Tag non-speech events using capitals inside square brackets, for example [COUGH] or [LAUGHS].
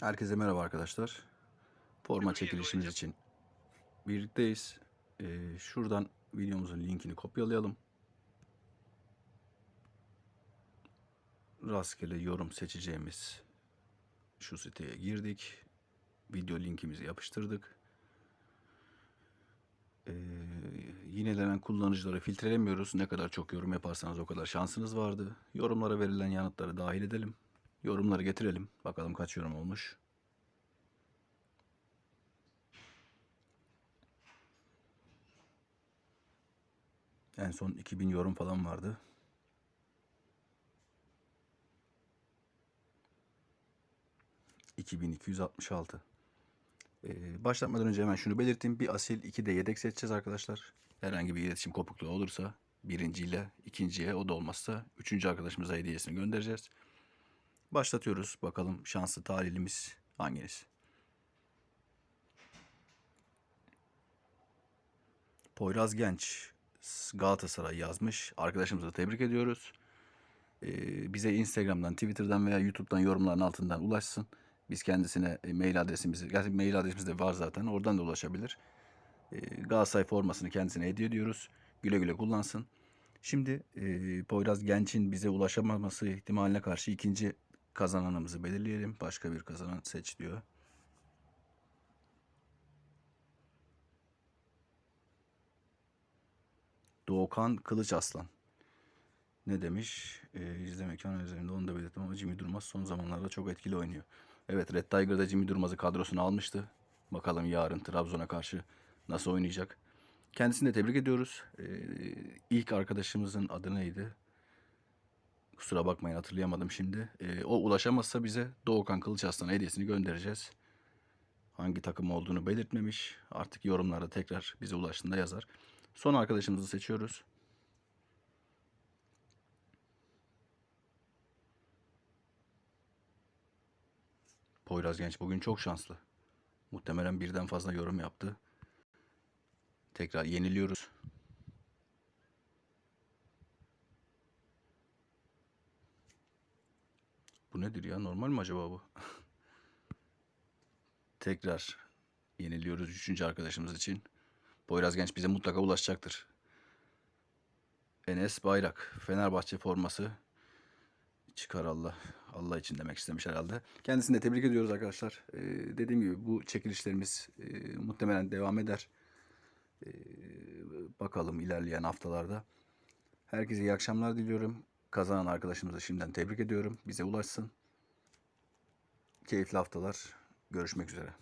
Herkese merhaba arkadaşlar. Forma çekilişimiz için birlikteyiz. Ee, şuradan videomuzun linkini kopyalayalım. Rastgele yorum seçeceğimiz şu siteye girdik. Video linkimizi yapıştırdık. Ee, yinelenen kullanıcıları filtrelemiyoruz. Ne kadar çok yorum yaparsanız o kadar şansınız vardı. Yorumlara verilen yanıtları dahil edelim. Yorumları getirelim. Bakalım kaç yorum olmuş. En son 2000 yorum falan vardı. ...2266. Ee, başlatmadan önce hemen şunu belirteyim. Bir asil, iki de yedek seçeceğiz arkadaşlar. Herhangi bir iletişim kopukluğu olursa... ...birinciyle ikinciye, o da olmazsa... ...üçüncü arkadaşımıza hediyesini göndereceğiz. Başlatıyoruz. Bakalım şanslı talihlimiz hanginiz? Poyraz Genç Galatasaray yazmış. Arkadaşımızı tebrik ediyoruz. Ee, bize Instagram'dan, Twitter'dan veya YouTube'dan yorumların altından ulaşsın. Biz kendisine e, mail adresimizi, gerçi mail adresimiz de var zaten. Oradan da ulaşabilir. Ee, Galatasaray formasını kendisine hediye ediyoruz. Güle güle kullansın. Şimdi e, Poyraz Genç'in bize ulaşamaması ihtimaline karşı ikinci kazananımızı belirleyelim. Başka bir kazanan seç diyor. Doğukan Kılıç Aslan. Ne demiş? E, izle mekan üzerinde onu da belirttim ama Jimmy Durmaz son zamanlarda çok etkili oynuyor. Evet Red Tiger'da Jimmy Durmaz'ı kadrosuna almıştı. Bakalım yarın Trabzon'a karşı nasıl oynayacak. Kendisini de tebrik ediyoruz. E, ilk arkadaşımızın adı neydi? Kusura bakmayın hatırlayamadım şimdi. E, o ulaşamazsa bize Doğukan Kılıç Aslan hediyesini göndereceğiz. Hangi takım olduğunu belirtmemiş. Artık yorumlarda tekrar bize ulaştığında yazar. Son arkadaşımızı seçiyoruz. Poyraz Genç bugün çok şanslı. Muhtemelen birden fazla yorum yaptı. Tekrar yeniliyoruz. Bu nedir ya? Normal mi acaba bu? [LAUGHS] Tekrar yeniliyoruz üçüncü arkadaşımız için. Poyraz Genç bize mutlaka ulaşacaktır. Enes Bayrak. Fenerbahçe forması. Çıkar Allah. Allah için demek istemiş herhalde. Kendisini de tebrik ediyoruz arkadaşlar. Ee, dediğim gibi bu çekilişlerimiz e, muhtemelen devam eder. Ee, bakalım ilerleyen haftalarda. Herkese iyi akşamlar diliyorum. Kazanan arkadaşımızı şimdiden tebrik ediyorum. Bize ulaşsın. Keyifli haftalar. Görüşmek üzere.